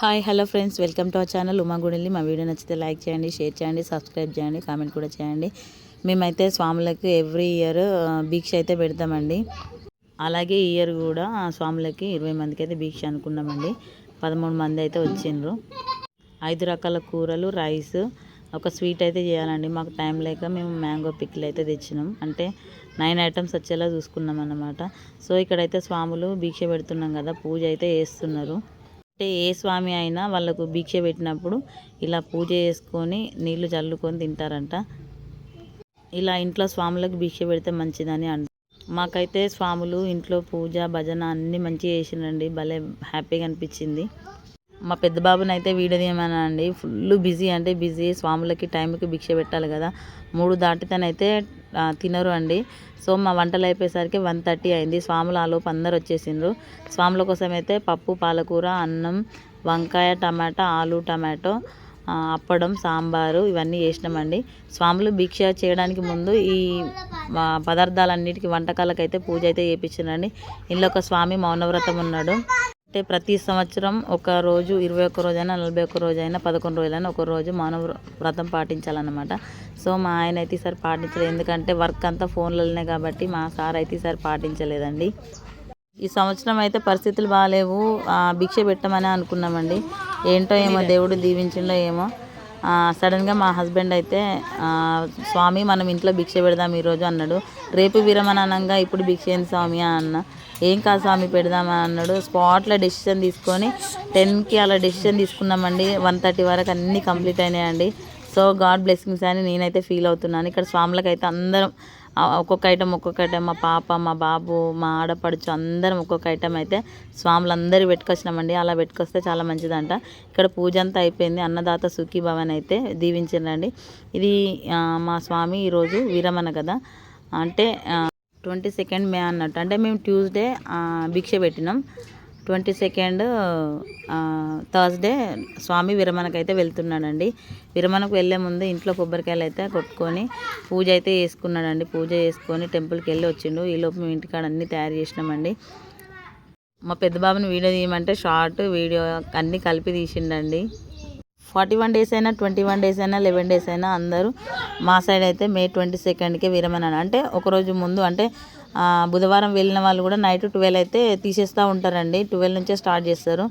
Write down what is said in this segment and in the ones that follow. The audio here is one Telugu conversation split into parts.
Hi hello friends welcome to our channel Uma మా వీడియో నచ్చితే లైక్ చేయండి షేర్ చేయండి సబ్స్క్రైబ్ చేయండి కామెంట్ కూడా చేయండి. మేమైతే స్వాములకు ఎవ్రీ ఇయర్ భీక్ష అయితే పెడతామండి. అలాగే ఈ ఇయర్ కూడా స్వాములకి ఇరవై మందికి అయితే భీక్ష అనుకున్నామండి. పదమూడు మంది అయితే వచ్చిండ్రు. ఐదు రకాల కూరలు రైస్ ఒక స్వీట్ అయితే చేయాలండి. మాకు టైం లేక మేము మ్యాంగో పిక్లు అయితే తెచ్చినాం. అంటే నైన్ ఐటమ్స్ వచ్చేలా చూసుకున్నాం అన్నమాట సో ఇక్కడైతే స్వాములు భిక్ష పెడుతున్నాం కదా పూజ అయితే చేస్తున్నారు. అంటే ఏ స్వామి అయినా వాళ్ళకు భిక్ష పెట్టినప్పుడు ఇలా పూజ చేసుకొని నీళ్ళు చల్లుకొని తింటారంట. ఇలా ఇంట్లో స్వాములకు భిక్ష పెడితే మంచిదని అంట. మాకైతే స్వాములు ఇంట్లో పూజ భజన అన్నీ మంచిగా చేసిండ్రండి. భలే హ్యాపీగా అనిపించింది. మా పెద్ద బాబుని అయితే వీడియో అండి ఫుల్ బిజీ అంటే బిజీ స్వాములకి టైంకి భిక్ష పెట్టాలి కదా. మూడు దాటితేనైతే తినరు అండి. సో మా వంటలు అయిపోయేసరికి వన్ థర్టీ అయింది. స్వాములు ఆలోపు అందరు వచ్చేసిండ్రు. స్వాముల కోసం అయితే పప్పు పాలకూర అన్నం వంకాయ టమాటా ఆలు టమాటో అప్పడం సాంబారు ఇవన్నీ చేసినామండి. స్వాములు భిక్ష చేయడానికి ముందు ఈ పదార్థాలన్నిటికీ వంటకాలకైతే పూజ అయితే చేయించారండి ఇందులో ఒక స్వామి మౌనవ్రతం ఉన్నాడు. అంటే ప్రతి సంవత్సరం ఒక రోజు ఇరవై ఒక్క రోజైనా నలభై ఒక్క రోజైనా పదకొండు రోజులైనా ఒక రోజు మానవ వ్రతం పాటించాలన్నమాట. సో మా ఆయన అయితే ఈసారి పాటించలేదు. ఎందుకంటే వర్క్ అంతా ఫోన్లలోనే కాబట్టి మా సార్ అయితే ఈసారి పాటించలేదండి. ఈ సంవత్సరం అయితే పరిస్థితులు బాగాలేవు. ఆ, భిక్ష పెట్టమని అనుకున్నామండి. ఏంటో ఏమో దేవుడు దీవించిండో ఏమో. సడన్గా మా హస్బెండ్ అయితే స్వామి మనం ఇంట్లో భిక్ష పెడదాం ఈరోజు అన్నాడు. రేపు విరమణ అనగా ఇప్పుడు భిక్ష ఏంది స్వామి అన్న. ఏం కాదు స్వామి పెడదామని అన్నాడు. స్పాట్లో డెసిషన్ తీసుకొని టెన్కి అలా డెసిషన్ తీసుకున్నామండి. వన్ థర్టీ వరకు అన్నీ కంప్లీట్ అయినాయండి. సో గాడ్ బ్లెస్సింగ్స్ అని నేనైతే ఫీల్ అవుతున్నాను. ఇక్కడ స్వాములకు అయితే అందరం ఒక్కొక్క ఐటమ్ ఒక్కొక్క ఐటమ్ మా పాప మా బాబు మా ఆడపడుచు అందరం ఒక్కొక్క ఐటమ్ అయితే స్వాములందరూ పెట్టుకొచ్చినామండి. అలా పెట్టుకొస్తే చాలా మంచిదంట. ఇక్కడ పూజ అంతా అయిపోయింది. అన్నదాత సుఖీ భవన్ అయితే దీవించండి ఇది మా స్వామి ఈరోజు వీరమన కదా. అంటే ట్వంటీ సెకండ్ మే అన్నట్టు. అంటే మేము ట్యూస్డే భిక్ష పెట్టినాం. ట్వంటీ సెకండ్ థర్స్డే స్వామి విరమణకైతే వెళ్తున్నాడండి. విరమణకు వెళ్ళే ముందు ఇంట్లో కొబ్బరికాయలు అయితే కొట్టుకొని పూజ అయితే చేసుకున్నాడండి. పూజ చేసుకొని టెంపుల్కి వెళ్ళి వచ్చిండు. ఈలోపు మేము ఇంటికాడ అన్నీ తయారు చేసినామండి. మా పెద్ద బాబుని వీడియో తీయమంటే షార్ట్ వీడియో అన్నీ కలిపి తీసిండండి. ఫార్టీ వన్ డేస్ అయినా ట్వంటీ వన్ డేస్ అయినా లెవెన్ డేస్ అయినా అందరూ మా సైడ్ అయితే మే ట్వంటీ సెకండ్కే విరమణ. అంటే ఒకరోజు ముందు అంటే బుధవారం వెళ్ళిన వాళ్ళు కూడా నైట్ ట్వెల్వ్ అయితే తీసేస్తూ ఉంటారండి. ట్వెల్వ్ నుంచే స్టార్ట్ చేస్తారు.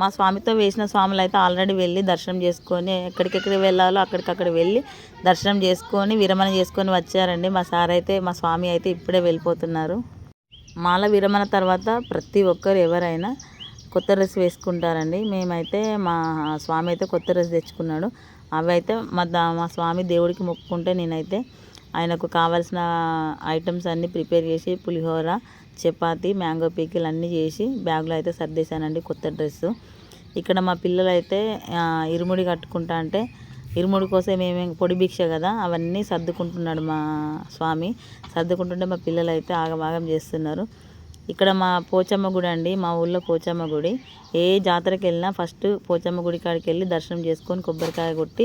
మా స్వామితో వేసిన స్వాములు అయితే ఆల్రెడీ వెళ్ళి దర్శనం చేసుకొని ఎక్కడికెక్కడికి వెళ్ళాలో అక్కడికక్కడ వెళ్ళి దర్శనం చేసుకొని విరమణ చేసుకొని వచ్చారండి. మా సార్ అయితే మా స్వామి అయితే ఇప్పుడే వెళ్ళిపోతున్నారు. మాల విరమణ తర్వాత ప్రతి ఒక్కరు ఎవరైనా కొత్త డ్రెస్ వేసుకుంటారండి. మేమైతే మా స్వామి అయితే కొత్త డ్రెస్ తెచ్చుకున్నాడు. అవి అయితే మా దా మా స్వామి దేవుడికి మొక్కుకుంటే నేనైతే ఆయనకు కావాల్సిన ఐటమ్స్ అన్నీ ప్రిపేర్ చేసి పులిహోర చపాతి మ్యాంగో పీకిల్ అన్నీ చేసి బ్యాగ్లో అయితే సర్దేశానండి కొత్త డ్రెస్సు. ఇక్కడ మా పిల్లలు అయితే ఇరుముడి కట్టుకుంటా అంటే ఇరుముడి కోసం ఏమేమి పొడి భిక్ష కదా అవన్నీ సర్దుకుంటున్నాడు మా స్వామి. సర్దుకుంటుంటే మా పిల్లలు అయితే ఆగమాగం చేస్తున్నారు. ఇక్కడ మా పోచమ్మ గుడి అండి మా ఊళ్ళో పోచమ్మ గుడి. ఏ జాతరకి వెళ్ళినా ఫస్ట్ పోచమ్మ గుడి కాడికి వెళ్ళి దర్శనం చేసుకొని కొబ్బరికాయ కొట్టి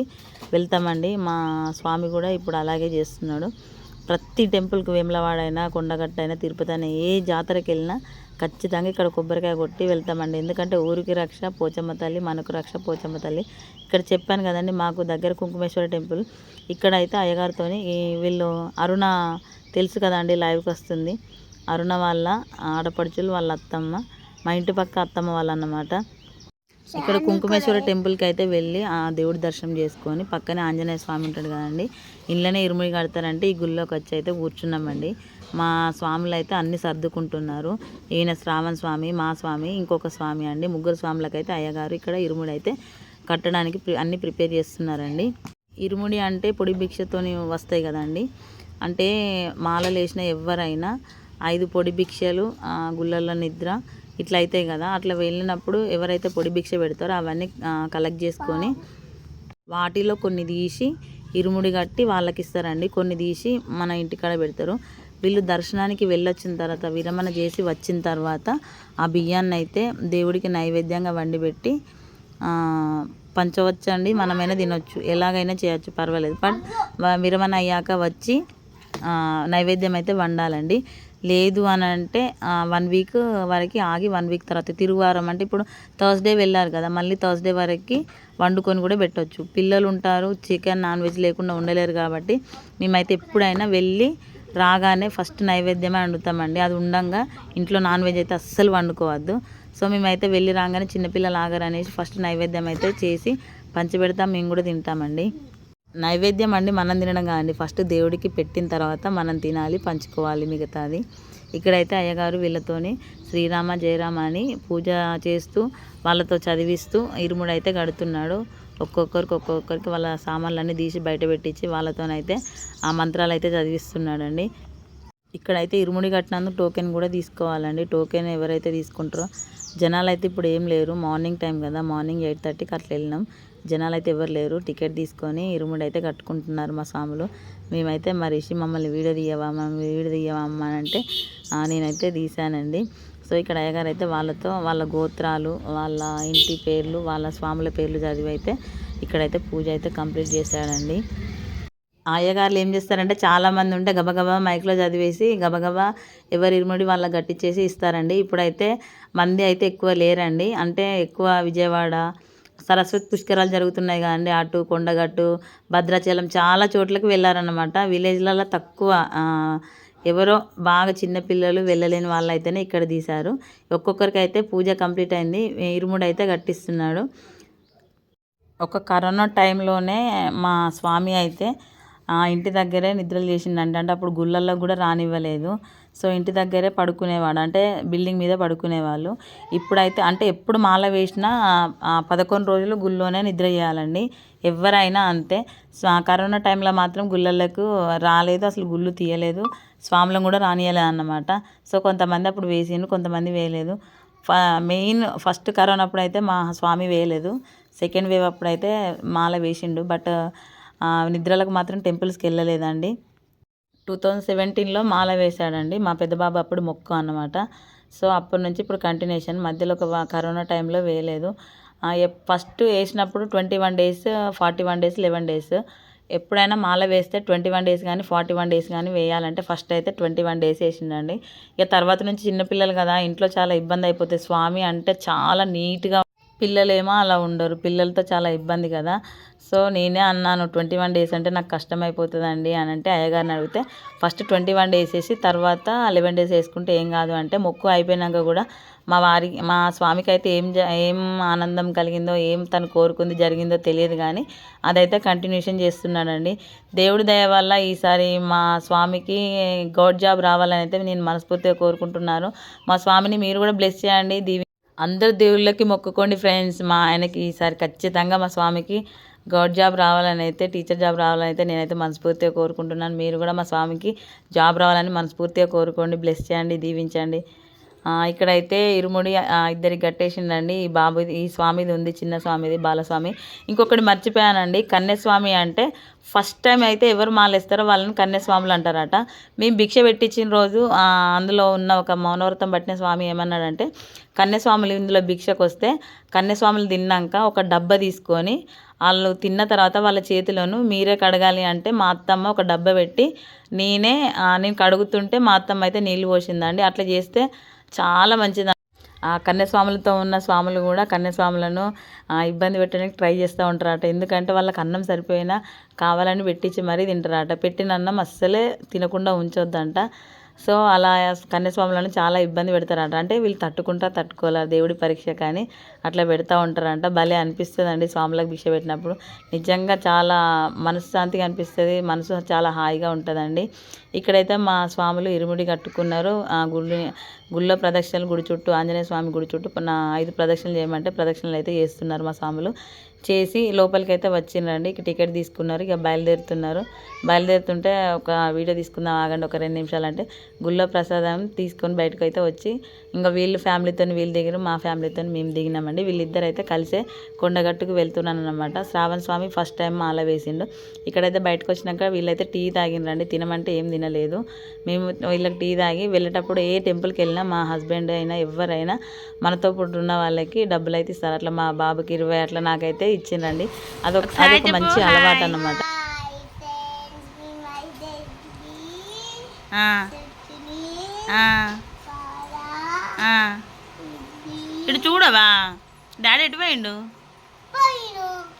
వెళ్తామండి. మా స్వామి కూడా ఇప్పుడు అలాగే చేస్తున్నాడు. ప్రతి టెంపుల్కి వేములవాడ అయినా కొండగట్ట అయినా తిరుపతి అయినా ఏ జాతరకి వెళ్ళినా ఖచ్చితంగా ఇక్కడ కొబ్బరికాయ కొట్టి వెళ్తామండి. ఎందుకంటే ఊరికి రక్ష పోచమ్మ తల్లి మనకు రక్ష పోచమ్మ తల్లి. ఇక్కడ చెప్పాను కదండి మాకు దగ్గర కుంకుమేశ్వర టెంపుల్ ఇక్కడ అయితే అయ్యగారితోని వీళ్ళు అరుణ తెలుసు కదండి లైవ్కి వస్తుంది. అరుణ వాళ్ళ ఆడపడుచులు వాళ్ళ అత్తమ్మ మా ఇంటి పక్క అత్తమ్మ వాళ్ళ అన్నమాట ఇక్కడ కుంకుమేశ్వర టెంపుల్కి అయితే వెళ్ళి ఆ దేవుడి దర్శనం చేసుకొని పక్కనే ఆంజనేయ స్వామి ఉంటాడు కదండి ఇంట్లోనే ఇరుముడి కడతారంటే ఈ గుళ్ళోకి వచ్చి అయితే కూర్చున్నామండి. మా స్వాములు అయితే అన్ని సర్దుకుంటున్నారు. ఈయన శ్రావణ స్వామి మా స్వామి ఇంకొక స్వామి అండి. ముగ్గురు స్వాములకు అయితే అయ్యగారు ఇక్కడ ఇరుముడి అయితే కట్టడానికి ప్రి- అన్ని ప్రిపేర్ చేస్తున్నారండి. ఇరుముడి అంటే పొడి భిక్షతోని వస్తాయి కదండి. అంటే మాలలు వేసిన ఎవరైనా ఐదు పొడి భిక్షలు గుళ్ళల్లో నిద్ర ఇట్లా అవుతాయి కదా. అట్లా వెళ్ళినప్పుడు ఎవరైతే పొడి భిక్ష పెడతారో అవన్నీ కలెక్ట్ చేసుకొని వాటిలో కొన్ని తీసి ఇరుముడి కట్టి వాళ్ళకి ఇస్తారండి కొన్ని తీసి మన ఇంటికాడ పెడతారు. వీళ్ళు దర్శనానికి వెళ్ళొచ్చిన తర్వాత విరమణ చేసి వచ్చిన తర్వాత ఆ బియ్యాన్ని అయితే దేవుడికి నైవేద్యంగా వండిపెట్టి పంచవచ్చండి మనమైనా తినొచ్చు. ఎలాగైనా చేయొచ్చు. పర్వాలేదు. బట్ విరమణ అయ్యాక వచ్చి నైవేద్యం అయితే వండాలండి. లేదు అని అంటే వన్ వీక్ వరకు ఆగి వన్ వీక్ తర్వాత తిరువారం అంటే ఇప్పుడు థర్స్డే వెళ్ళారు కదా మళ్ళీ థర్స్డే వరకు వండుకొని కూడా పెట్టవచ్చు పిల్లలు ఉంటారు చికెన్ నాన్ వెజ్ లేకుండా ఉండలేరు కాబట్టి మేమైతే ఎప్పుడైనా వెళ్ళి రాగానే ఫస్ట్ నైవేద్యమే వండుతామండి. అది ఉండంగా ఇంట్లో నాన్ వెజ్ అయితే అస్సలు వండుకోవద్దు. సో మేమైతే వెళ్ళి రాగానే చిన్నపిల్లలు ఆగరు అనేసి ఫస్ట్ నైవేద్యం అయితే చేసి పంచిపెడతాం మేము కూడా తింటామండి. నైవేద్యం అండి మనం తినడం కాదండి. ఫస్ట్ దేవుడికి పెట్టిన తర్వాత మనం తినాలి పంచుకోవాలి మిగతాది. ఇక్కడైతే అయ్యగారు వీళ్ళతోని శ్రీరామ జయరామ అని పూజ చేస్తూ వాళ్ళతో చదివిస్తూ ఇరుముడైతే గడుతున్నాడు ఒక్కొక్కరికి ఒక్కొక్కరికి వాళ్ళ సామాన్లన్నీ తీసి బయట పెట్టించి వాళ్ళతోనైతే ఆ మంత్రాలు అయితే చదివిస్తున్నాడండి. ఇక్కడైతే ఇరుముడి కట్టినందుకు టోకెన్ కూడా తీసుకోవాలండి. టోకెన్ ఎవరైతే తీసుకుంటారో జనాలు అయితే ఇప్పుడు ఏం లేరు. మార్నింగ్ టైం కదా. మార్నింగ్ ఎయిట్ థర్టీకి అట్లా వెళ్ళినాం. జనాలు అయితే ఎవరు లేరు. టికెట్ తీసుకొని ఇరుముడి అయితే కట్టుకుంటున్నారు మా స్వాములు. మేమైతే మా రిషి మమ్మల్ని వీడియో తీయవా మమ్మల్ని వీడియో తీయవా అమ్మ అని అంటే నేనైతే తీశానండి. సో ఇక్కడ అయ్యగారు అయితే వాళ్ళతో వాళ్ళ గోత్రాలు వాళ్ళ ఇంటి పేర్లు వాళ్ళ స్వాముల పేర్లు చదివి అయితే ఇక్కడైతే పూజ అయితే కంప్లీట్ చేశాడండి. అయ్యగారులు ఏం చేస్తారంటే చాలామంది ఉంటే గబగబా మైక్లో చదివేసి గబగబా ఎవరి ఇరుముడి వాళ్ళ గట్టిచ్చేసి ఇస్తారండి. ఇప్పుడైతే మంది అయితే ఎక్కువ లేరండి. అంటే ఎక్కువ విజయవాడ సరస్వతి పుష్కరాలు జరుగుతున్నాయి కదండి. అటు కొండగట్టు భద్రాచలం చాలా చోట్లకి వెళ్ళారనమాట విలేజ్లలో తక్కువ ఎవరో బాగా చిన్నపిల్లలు వెళ్ళలేని వాళ్ళు అయితేనే ఇక్కడ తీశారు. ఒక్కొక్కరికి అయితే పూజ కంప్లీట్ అయింది. ఇరుముడు అయితే కట్టిస్తున్నాడు. ఒక కరోనా టైంలోనే మా స్వామి అయితే ఇంటి దగ్గరే నిద్రలు చేసిండంట. అంటే అప్పుడు గుళ్ళల్లో కూడా రానివ్వలేదు. సో ఇంటి దగ్గరే పడుకునేవాడు. అంటే బిల్డింగ్ మీద పడుకునేవాళ్ళు. ఇప్పుడైతే అంటే ఎప్పుడు మాల వేసినా పదకొండు రోజులు గుళ్ళోనే నిద్ర చేయాలండి. ఎవరైనా అంతే. సో ఆ కరోనా టైంలో మాత్రం గుళ్ళలకు రాలేదు. అసలు గుళ్ళు తీయలేదు. స్వాములను కూడా రానియలేదు అన్నమాట. సో కొంతమంది అప్పుడు వేసిండు కొంతమంది వేయలేదు. ఫ మెయిన్ ఫస్ట్ కరోనా అప్పుడైతే మా స్వామి వేయలేదు. సెకండ్ వేవ్ అప్పుడైతే మాల వేసిండు. బట్ నిద్రలకు మాత్రం టెంపుల్స్కి వెళ్ళలేదండి. టూ థౌజండ్ సెవెంటీన్లో మాల వేశాడండి. మా పెద్ద బాబు అప్పుడు మొక్కు అన్నమాట. సో అప్పటి నుంచి ఇప్పుడు కంటిన్యూషన్. మధ్యలో ఒక కరోనా టైంలో వేయలేదు. ఫస్ట్ వేసినప్పుడు twenty one days forty one days eleven days. ఎప్పుడైనా మాల వేస్తే ట్వంటీ వన్ డేస్ కానీ ఫార్టీ వన్ డేస్ కానీ వేయాలంటే ఫస్ట్ అయితే ట్వంటీ వన్ డేస్ వేసిండండి. ఇక తర్వాత నుంచి చిన్నపిల్లలు కదా ఇంట్లో చాలా ఇబ్బంది అయిపోతుంది స్వామి అంటే చాలా నీట్గా పిల్లలేమో అలా ఉండరు. పిల్లలతో చాలా ఇబ్బంది కదా. సో నేనే అన్నాను ట్వంటీ వన్ డేస్ అంటే నాకు కష్టం అయిపోతుందండి అని అంటే అయ్యగారిని అడిగితే ఫస్ట్ ట్వంటీ వన్ డేస్ వేసి తర్వాత లెవెన్ డేస్ వేసుకుంటే ఏం కాదు అంటే మొక్కు అయిపోయినాక కూడా మా వారి మా స్వామికి అయితే ఏం జ ఏం ఆనందం కలిగిందో ఏం తను కోరుకుంది జరిగిందో తెలియదు కానీ అదైతే కంటిన్యూషన్ చేస్తున్నాడండి. దేవుడి దయ వల్ల ఈసారి మా స్వామికి గౌడ్ జాబ్ రావాలని అయితే నేను మనస్ఫూర్తిగా కోరుకుంటున్నాను. మా స్వామిని మీరు కూడా బ్లెస్ చేయండి. దీవి అందరు దేవుళ్ళకి మొక్కుకోండి ఫ్రెండ్స్ మా ఆయనకి ఈసారి ఖచ్చితంగా మా స్వామికి గవర్నమెంట్ జాబ్ రావాలని అయితే టీచర్ జాబ్ రావాలని అయితే నేనైతే మనస్ఫూర్తిగా కోరుకుంటున్నాను. మీరు కూడా మా స్వామికి జాబ్ రావాలని మనస్ఫూర్తిగా కోరుకోండి. బ్లెస్ చేయండి దీవించండి. ఇక్కడైతే ఇరుముడి ఇద్దరికి కట్టేసిండండి ఈ బాబు ఈ స్వామిది ఉంది చిన్న స్వామిది బాలస్వామి. ఇంకొకటి మర్చిపోయానండి. కన్యస్వామి అంటే ఫస్ట్ టైం అయితే ఎవరు మాలేస్తారో వాళ్ళని కన్యస్వాములు అంటారట. మేము భిక్ష పెట్టించిన రోజు అందులో ఉన్న ఒక మౌనవ్రతం పట్టిన స్వామి ఏమన్నాడంటే కన్యస్వాములు ఇందులో భిక్షకు వస్తే కన్యస్వాములు తిన్నాక ఒక డబ్బా తీసుకొని వాళ్ళు తిన్న తర్వాత వాళ్ళ చేతిలోను మీరే కడగాలి అంటే మా అత్తమ్మ ఒక డబ్బా పెట్టి నేనే నేను కడుగుతుంటే మా అత్తమ్మ అయితే నీళ్ళు పోసిందండి. అట్లా చేస్తే చాలా మంచిది. ఆ కన్యాస్వాములతో ఉన్న స్వాములు కూడా కన్యాస్వాములను ఇబ్బంది పెట్టడానికి ట్రై చేస్తూ ఉంటారట. ఎందుకంటే వాళ్ళకి అన్నం సరిపోయినా కావాలని పెట్టించి మరీ తింటారట. పెట్టిన అన్నం అస్సలే తినకుండా ఉంచొద్దంట. సో అలా కన్యాస్వాములను చాలా ఇబ్బంది పెడతారంట. అంటే వీళ్ళు తట్టుకుంటా తట్టుకోలే దేవుడి పరీక్ష కానీ అట్లా పెడతా ఉంటారంట. భలే అనిపిస్తుందండి స్వాములకు భిక్ష పెట్టినప్పుడు. నిజంగా చాలా మనశ్శాంతిగా అనిపిస్తుంది. మనసు చాలా హాయిగా ఉంటుందండి. ఇక్కడైతే మా స్వాములు ఇరుముడి కట్టుకున్నారు. ఆ గుడి గుళ్ళో ప్రదక్షిణలు గుడి చుట్టూ ఆంజనేయ స్వామి గుడి చుట్టూ నా ఐదు ప్రదక్షిణలు చేయమంటే ప్రదక్షిణలు అయితే చేస్తున్నారు మా స్వాములు. చేసి లోపలికి అయితే వచ్చిండ్రండి. ఇక టికెట్ తీసుకున్నారు. ఇక బయలుదేరుతున్నారు. బయలుదేరుతుంటే ఒక వీడియో తీసుకుందాం ఆగండి ఒక రెండు నిమిషాలు అంటే గుళ్ళో ప్రసాదం తీసుకొని బయటకు అయితే వచ్చి ఇంకా వీళ్ళు ఫ్యామిలీతో వీళ్ళు దిగారు మా ఫ్యామిలీతో మేము దిగినామండి. వీళ్ళిద్దరు అయితే కలిసే కొండగట్టుకు వెళ్తున్నాను అనమాట శ్రావణ స్వామి ఫస్ట్ టైం మాల వేసిండు. ఇక్కడైతే బయటకు వచ్చినాక వీళ్ళైతే టీ తాగినరండి తినమంటే ఏం తినలేదు. మేము వీళ్ళకి టీ తాగి వెళ్ళేటప్పుడు ఏ టెంపుల్కి వెళ్ళినా మా హస్బెండ్ అయినా ఎవరైనా మనతో పాటు ఉన్న వాళ్ళకి డబ్బులు అయితే ఇస్తారు. అట్లా మా బాబుకి ఇరవై అట్లా నాకైతే ఇచ్చిండ్రండి అదొక అదొక మంచి అలవాటు అన్నమాట. ఆ. ఇటు చూడవా? డాడీ ఎటు పోయిండు.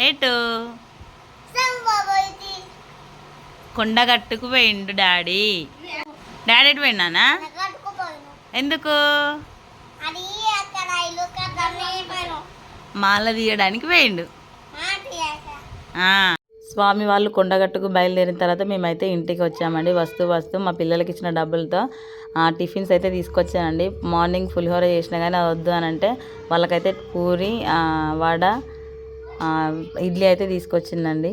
ఎటు? కొండగట్టుకు పోయిండు డాడీ. డాడీ ఎటు పోయినానా ఎందుకు? మాల తీయడానికి పోయిండు. స్వామి వాళ్ళు కొండగట్టుకు బయలుదేరిన తర్వాత మేమైతే ఇంటికి వచ్చామండి. వస్తూ వస్తూ మా పిల్లలకి ఇచ్చిన డబ్బులతో టిఫిన్స్ అయితే తీసుకొచ్చానండి. మార్నింగ్ పులిహోర చేసినా కానీ అది వద్దు అని అంటే వాళ్ళకైతే పూరి వడ ఇడ్లీ అయితే తీసుకొచ్చిందండి.